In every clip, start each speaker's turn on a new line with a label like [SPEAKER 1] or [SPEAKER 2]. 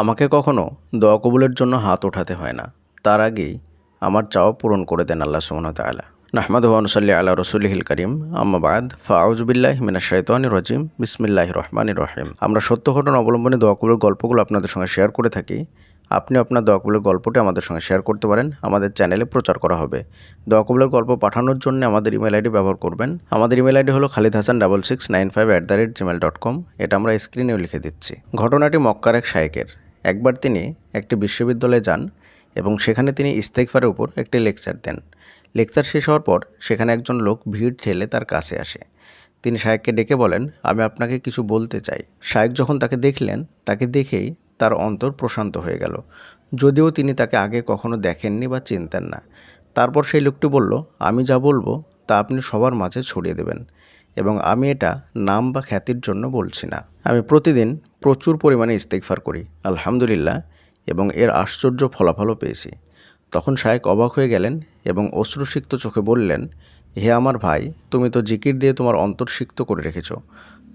[SPEAKER 1] আমাকে কখনো দোয়া কবুলের জন্য হাত ওঠাতে হয় না। তার আগেই আমার চাওয়া পূরণ করে দেন আল্লাহ সুমন তালা নাহমাদ ওয়ানসাল্লি আল্লাহ রসুলহিল করিম। আম্মাবাদ ফাউজবিল্লাহ মিনা শৈতান রজিম। বিসমিল্লাহ রহমান রহিম। আমরা সত্য ঘটনা অবলম্বনে দোয়া কবুলের গল্পগুলো আপনাদের সঙ্গে শেয়ার করে থাকি। আপনি আপনার দোয়া কবুলের গল্পটি আমাদের সঙ্গে শেয়ার করতে পারেন। আমাদের চ্যানেলে প্রচার করা হবে। দোয়া কবুলের গল্প পাঠানোর জন্য আমাদের ইমেল আইডি ব্যবহার করবেন। আমাদের ইমেল আইডি হলো Khalid Hasan double six nine five at the rate Gmail dot com. এটা আমরা স্ক্রিনেও লিখে দিচ্ছি। ঘটনাটি মক্কার এক শায়েকের। একবার তিনি একটি বিশ্ববিদ্যালয়ে যান এবং সেখানে তিনি ইস্তেকফারের উপর একটি লেকচার দেন। লেকচার শেষ হওয়ার পর সেখানে একজন লোক ভিড় ঠেলে তার কাছে আসে। তিনি শায়েককে ডেকে বলেন, আমি আপনাকে কিছু বলতে চাই। শায়েক যখন তাকে দেখলেন, তাকে দেখেই তার অন্তর প্রশান্ত হয়ে গেল। যদিও তিনি তাকে আগে কখনো দেখেননি বা চিনতেন না। তারপর সেই লোকটি বলল, আমি যা বলব তা আপনি সবার মাঝে ছড়িয়ে দেবেন। এবং আমি এটা নাম বা খ্যাতির জন্য বলছি না। আমি প্রতিদিন প্রচুর পরিমাণে ইস্তেকফার করি, আলহামদুলিল্লাহ, এবং এর আশ্চর্য ফলাফলও পেয়েছি। তখন শায়েক অবাক হয়ে গেলেন এবং অশ্রুসিক্ত চোখে বললেন, হে আমার ভাই, তুমি তো জিকির দিয়ে তোমার অন্তর সিক্ত করে রেখেছ।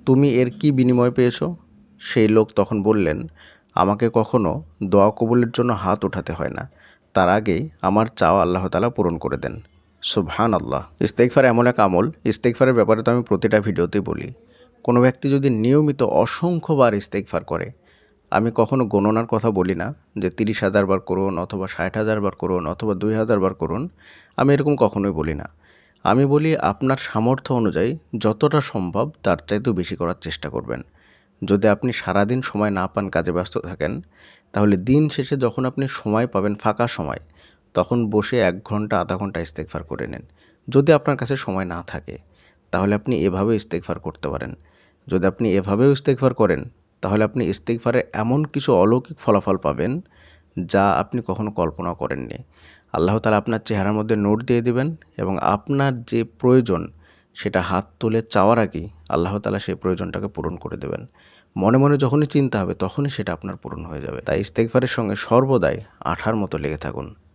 [SPEAKER 1] তুমি এর কি বিনিময় পেয়েছ? সেই লোক তখন বললেন, আমাকে কখনো দোয়া কবুলের জন্য হাত ওঠাতে হয় না। তার আগেই আমার চাওয়া আল্লাহ তালা পূরণ করে দেন। সুবহান আল্লাহ ইস্তেকফার এমন এক আমল ইস্তেকফারের ব্যাপারে তো আমি প্রতিটা ভিডিওতেই বলি। কোনো ব্যক্তি যদি নিয়মিত অসংখ্যবার ইস্তেকফার করে, আমি কখনো গণনার কথা বলি না যে তিরিশ হাজার বার করুন অথবা ষাট হাজার বার করুন অথবা দুই হাজার বার করুন, আমি এরকম কখনোই বলি না। আমি বলি আপনার সামর্থ্য অনুযায়ী যতটা সম্ভব তার চাইতেও বেশি করার চেষ্টা করবেন। যদি আপনি সারাদিন সময় না পান, কাজে ব্যস্ত থাকেন, তাহলে দিন শেষে যখন আপনি সময় পাবেন, ফাঁকা সময় তখন বসে এক ঘণ্টা, আধা ঘণ্টা ইস্তেকফার করে নেন। যদি আপনার কাছে সময় না থাকে, তাহলে আপনি এভাবে ইস্তেকফার করতে পারেন। যদি আপনি এভাবেও ইস্তেকফার করেন, তাহলে আপনি ইস্তেকফারে এমন কিছু অলৌকিক ফলাফল পাবেন, যা আপনি কখনো কল্পনা করেননি। আল্লাহ তালা আপনার চেহারার মধ্যে নোট দিয়ে দিবেন এবং আপনার যে প্রয়োজন, সেটা হাত তুলে চাওয়ার আগেই আল্লাহ তালা সেই প্রয়োজনটাকে পূরণ করে দেবেন। মনে মনে যখনই চিন্তা হবে, তখনই সেটা আপনার পূরণ হয়ে যাবে। তাই ইস্তেকফারের সঙ্গে সর্বদাই আঠার মতো লেগে থাকুন।